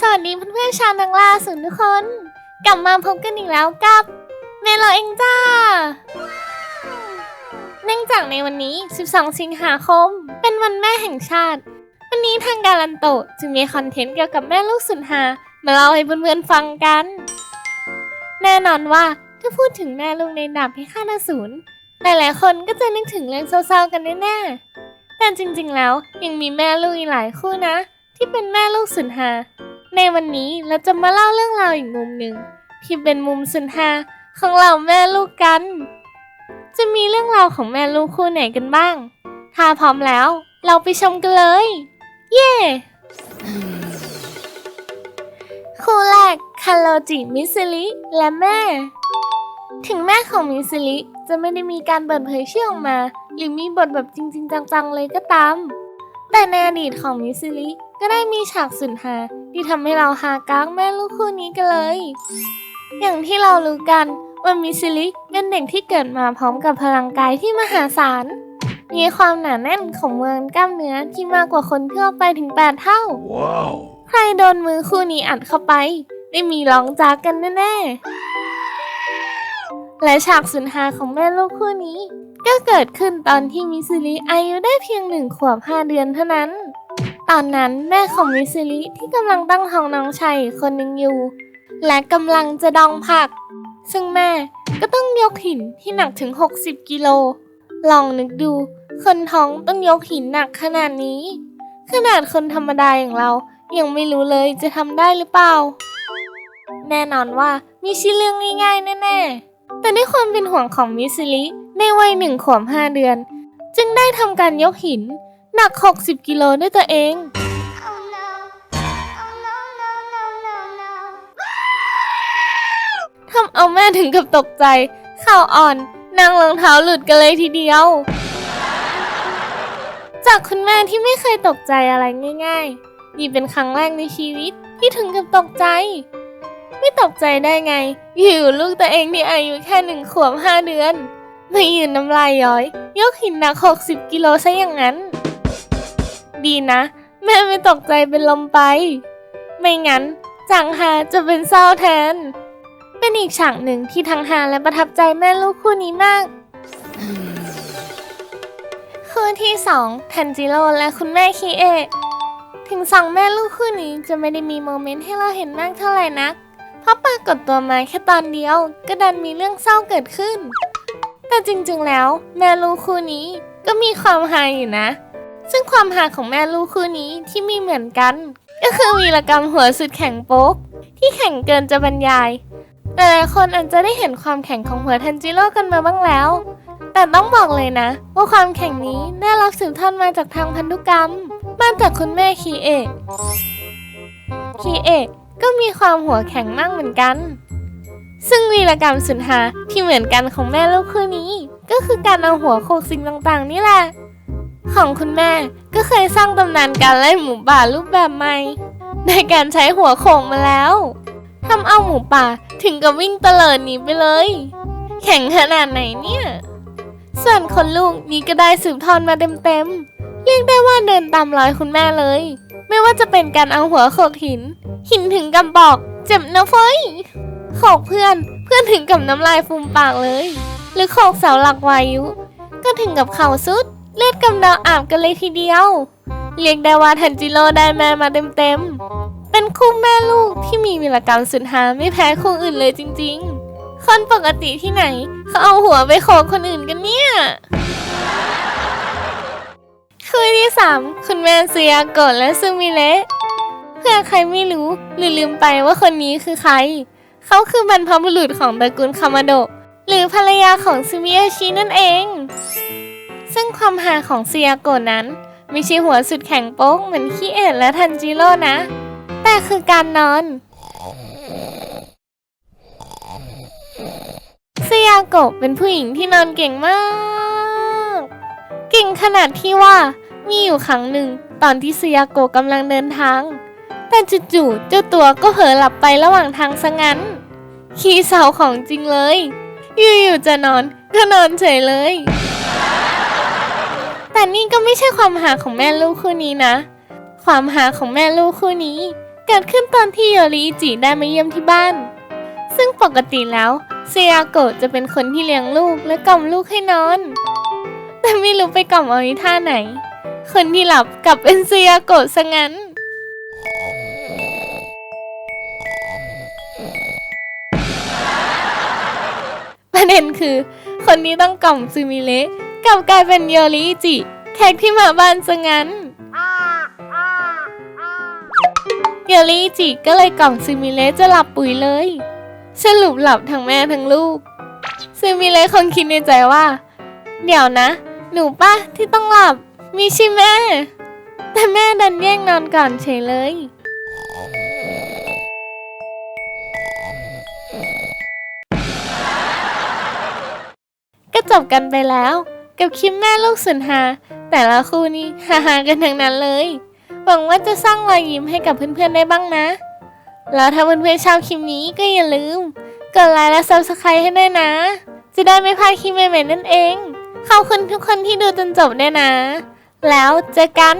สวัสดีเพื่อนๆชาวนังลาสุนทุกคน กลับมาพบกันอีกแล้วกับเมโลเองจ้า เนื่องจากในวันนี้ 12 สิงหาคม เป็นวันแม่แห่งชาติ วันนี้ทางการันโตจึงมีคอนเทนต์เกี่ยวกับแม่ลูกสุดหา มาเล่าให้เพื่อนๆฟังกัน แน่นอนว่าถ้าพูดถึงแม่ลูกในดาบพิฆาตอสูรหลายๆคนก็จะนึกถึงเรื่องเศร้าๆกันแน่ๆแต่จริงๆแล้วยังมีแม่ลูกอีกหลายคู่นะ ที่เป็นแม่ลูกสุดหา ในวันนี้เราจะมาเล่าเรื่องราวอีกมุมหนึ่งที่เป็นมุมสุดฮาของเราแม่ลูกกัน จะมีเรื่องราวของแม่ลูกคู่ไหนกันบ้าง ถ้าพร้อมแล้วเราไปชมกันเลย เย่คู่แรกคาโรจิมิสลิและแม่ ถึงแม่ของมิสลิจะไม่ได้มีการเปิดเผยชื่อออกมา หรือมีบทแบบจริง ๆ จังๆเลยก็ตาม แต่ในอดีตของมิสลิก็ได้มีฉากสุดฮาที่ทำให้เราฮาก้างแม่ลูกคู่นี้กันเลย อย่างที่เรารู้กันว่ามิสลิเป็นเด็กที่เกิดมาพร้อมกับพลังกายที่มหาศาล มีความหนาแน่นของเมืองกล้ามเนื้อที่มากกว่าคนทั่วไปถึง 8 เท่า Wow. ใครโดนมือคู่นี้อัดเข้าไป ได้มีร้องจากกันแน่ ๆ และฉากสุนหาของแม่ลูกคู่นี้ ก็เกิดขึ้นตอนที่มิสลิอายุได้เพียงหนึ่งขวบห้าเดือนเท่านั้น ตอนนั้นแม่ของมิสลิที่กำลังตั้งท้องน้องชายคนหนึ่งอยู่ และกำลังจะดองผัก ซึ่งแม่ก็ต้องยกหินที่หนักถึง 60 กิโล ลองนึกดู คนท้องต้องยกหินหนักขนาดนี้ ขนาดคนธรรมดาอย่างเรายังไม่รู้เลยจะทำได้หรือเปล่า แน่นอนว่ามีชื่อเรื่องง่ายๆแน่ๆ แต่ด้วยความเป็นห่วงของมิสลิ ในวัยหนึ่งขวบห้าเดือน จึงได้ทำการยกหิน หนัก 60 กิโลด้วยตัวเอง ทำเอาแม่ถึงกับตกใจ เข่าอ่อนนั่งรองเท้าหลุดกันเลยทีเดียว จากคุณแม่ที่ไม่เคยตกใจอะไรง่ายๆ นี่เป็นครั้งแรกในชีวิตที่ถึงกับตกใจ ไม่ตกใจได้ไง อยู่ลูกตัวเองที่อายุแค่หนึ่งขวบห้าเดือน ไม่ยืนน้ำลายย้อย ยกหินหนักหกสิบกิโลซะอย่างนั้น ดีนะ แม่ไม่ตกใจเป็นลมไป ไม่งั้นจังฮาจะเป็นเศร้าแทน เป็นอีกฉากหนึ่งที่ทั้งฮาและประทับใจแม่ลูกคู่นี้มาก คู่ที่สองทันจิโร่และคุณแม่คีเอะถึงสองแม่ลูกคู่นี้จะไม่ได้มีโมเมนต์ให้เราเห็นมากเท่าไหร่นัก เพราะปรากฏตัวมาแค่ตอนเดียว ก็ดันมีเรื่องเศร้าเกิดขึ้น แต่จริงๆแล้ว แม่ลูกคู่นี้ก็มีความฮาอยู่นะ ซึ่งความฮาของแม่ลูกคู่นี้ที่มีเหมือนกัน ก็คือวีรกรรมหัวสุดแข็งโป๊ก ที่แข็งเกินจะบรรยายหลายๆคนอาจจะได้เห็นความแข็งของหัวทันจิโร่กันมาบ้างแล้ว แต่ต้องบอกเลยนะ ว่าความแข็งนี้ได้รับสืบทอดมาจากทางพันธุกรรม มาจากคุณแม่คีเอะคีเอะก็มีความหัวแข็งมากเหมือนกัน ซึ่งวีรกรรมสุดหาที่เหมือนกันของแม่ลูกคู่นี้ ก็คือการเอาหัวโขกสิ่งต่างๆ นี่แหละ ของคุณแม่ก็เคยสร้างตำนานการไล่หมูป่ารูปแบบใหม่ ในการใช้หัวโขกมาแล้วทำเอาหมูป่าถึงกับวิ่งเตลิดหนีไปเลย แข่งขนาดไหนเนี่ย ส่วนคนลูกนี้ก็ได้สืบทอดมาเต็มๆ เรียกได้ว่าเดินตามรอยคุณแม่เลย ไม่ว่าจะเป็นการเอาหัวโขกหิน หินถึงกับบอก เจ็บนะเฟ้ย โขกเพื่อนเพื่อนถึงกับน้ำลายฟูมปากเลย หรือโขกเสาหลักวายุ ก็ถึงกับเข่าสุด เลือดกำเดาอาบกันเลยทีเดียว เรียกได้ว่าทันจิโร่ได้แม่มาเต็มๆ เป็นคู่แม่ลูกที่มีวีรกรรมสุดหาไม่แพ้คู่อื่นเลยจริง ๆ คนปกติที่ไหนเขาเอาหัวไปโขกคนอื่นกันเนี่ยคู่ที่สามคุณแม่เซียโกะและซึมิเละเพื่อใครไม่รู้หรือลืมไปว่าคนนี้คือใคร เขาคือบรรพบุรุษของตระกูลคามาโดะหรือภรรยาของซึมิอาชินั่นเอง ซึ่งความหาของเซียโกะนั้นไม่ใช่หัวสุดแข็งโป๊กเหมือนขี้เอ็ดและทันจิโร่นะ แต่คือการนอนเซียโกะเป็นผู้หญิงที่นอนเก่งมาก เก่งขนาดที่ว่ามีอยู่ครั้งหนึ่งตอนที่เซียโกะกำลังเดินทาง แต่จู่ๆเจ้าตัวก็เผลอหลับไประหว่างทางซะงั้น ขี้เศร้าของจริงเลย อยู่ๆจะนอนก็นอนเฉยเลย แต่นี่ก็ไม่ใช่ความหาของแม่ลูกคู่นี้นะ ความหาของแม่ลูกคู่นี้ เกิดขึ้นตอนที่โยริอิจิได้มาเยี่ยมที่บ้าน ซึ่งปกติแล้วเซียโกะจะเป็นคนที่เลี้ยงลูกและกล่อมลูกให้นอน แต่ไม่รู้ไปกล่อมเอาอีท่าไหน คนที่หลับกลับเป็นเซียโกะซะงั้น ประเด็นคือ คนนี้ต้องกล่อมซูมิเละกลับกลายเป็นโยริจิ แขกที่มาบ้านซะงั้นโยริจิก็เลยกล่อมซูมิเละจะหลับปุ๋ยเลย สรุปหลับทั้งแม่ทั้งลูกซูมิเละคงคิดในใจว่า เดี๋ยวนะ หนูป้าที่ต้องหลับ มีใช่แม่ แต่แม่ดันแย่งนอนก่อนเฉยเลย จบกันไปแล้ว กับคลิปแม่ลูกสุนหา แต่ละคู่นี้ฮาฮาๆกันทั้งนั้นเลย หวังว่าจะสร้างรอยยิ้มให้กับเพื่อนๆได้บ้างนะ แล้วถ้าเพื่อนๆชอบคลิปนี้ก็อย่าลืม กดไลค์และ Subscribe ให้ด้วยนะ จะได้ไม่พลาดคลิปใหม่ๆนั่นเอง ขอบคุณทุกคนที่ดูจนจบด้วยนะ แล้วเจอกัน